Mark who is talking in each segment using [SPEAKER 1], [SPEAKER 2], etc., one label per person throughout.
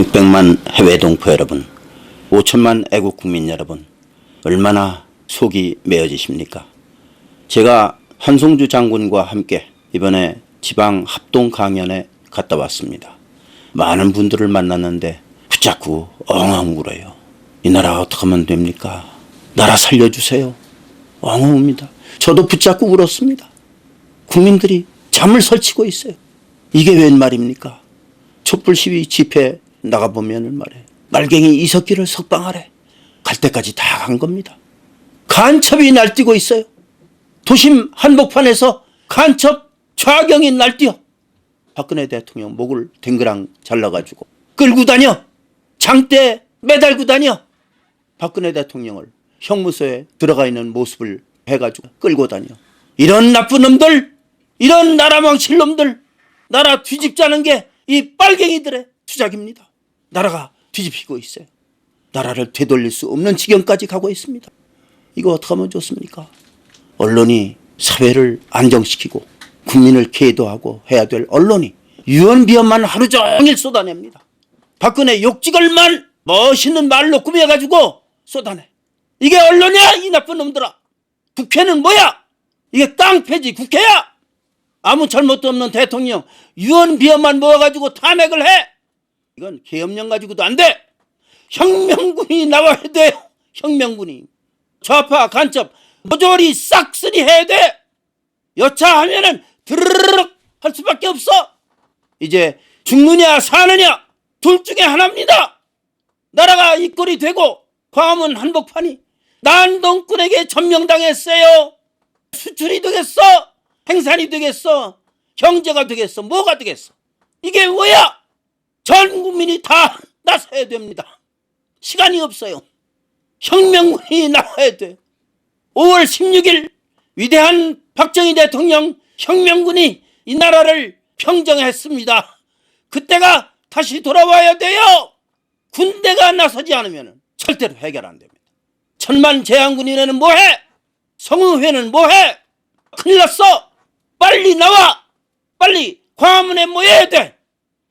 [SPEAKER 1] 600만 해외 동포 여러분, 5천만 애국 국민 여러분, 얼마나 속이 메어지십니까? 제가 한송주 장군과 함께 이번에 지방 합동 강연에 갔다 왔습니다. 많은 분들을 만났는데 붙잡고 엉엉 울어요. 이 나라 어떻게 하면 됩니까? 나라 살려주세요. 엉엉 웁니다. 저도 붙잡고 울었습니다. 국민들이 잠을 설치고 있어요. 이게 웬 말입니까? 촛불 시위 집회 나가보면은 말해. 말갱이 이석기를 석방하래. 갈 때까지 다 간 겁니다. 간첩이 날뛰고 있어요. 도심 한복판에서 간첩 좌경이 날뛰어. 박근혜 대통령 목을 댕그랑 잘라가지고 끌고 다녀. 장대 매달고 다녀. 박근혜 대통령을 형무소에 들어가 있는 모습을 해가지고 끌고 다녀. 이런 나쁜 놈들, 이런 나라 망칠 놈들, 나라 뒤집자는 게 이 빨갱이들의 주작입니다. 나라가 뒤집히고 있어요. 나라를 되돌릴 수 없는 지경까지 가고 있습니다. 이거 어떻게 하면 좋습니까? 언론이 사회를 안정시키고 국민을 계도하고 해야 될 언론이 유언비어만 하루 종일 쏟아냅니다. 박근혜 욕지걸만 멋있는 말로 꾸며가지고 쏟아내. 이게 언론이야 이 나쁜 놈들아. 국회는 뭐야? 이게 깡패지 국회야. 아무 잘못도 없는 대통령 유언비어만 모아가지고 탄핵을 해. 이건 계엄령 가지고도 안 돼. 혁명군이 나와야 돼요. 혁명군이. 좌파 간첩 모조리 싹쓸이 해야 돼. 여차하면은 드르륵 할 수밖에 없어. 이제 죽느냐 사느냐 둘 중에 하나입니다. 나라가 이 꼴이 되고 광화문 한복판이 난동꾼에게 점령당했어요. 수출이 되겠어? 행산이 되겠어? 경제가 되겠어? 뭐가 되겠어? 이게 뭐야? 전 국민이 다 나서야 됩니다. 시간이 없어요. 혁명군이 나와야 돼. 5월 16일 위대한 박정희 대통령 혁명군이 이 나라를 평정했습니다. 그때가 다시 돌아와야 돼요. 군대가 나서지 않으면 절대로 해결 안 됩니다. 천만 제한군인회는 뭐해? 성의회는 뭐해? 큰일 났어. 빨리 나와. 빨리 광화문에 모여야 돼.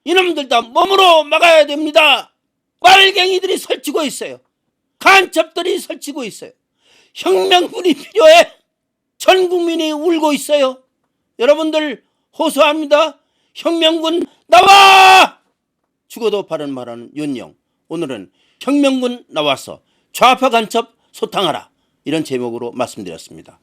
[SPEAKER 1] 이놈들 다 몸으로 막아야 됩니다. 빨갱이들이 설치고 있어요. 간첩들이 설치고 있어요. 혁명군이 필요해. 전 국민이 울고 있어요. 여러분들 호소합니다. 혁명군 나와! 죽어도 바른 말하는 윤영. 오늘은 혁명군 나와서 좌파 간첩 소탕하라. 이런 제목으로 말씀드렸습니다.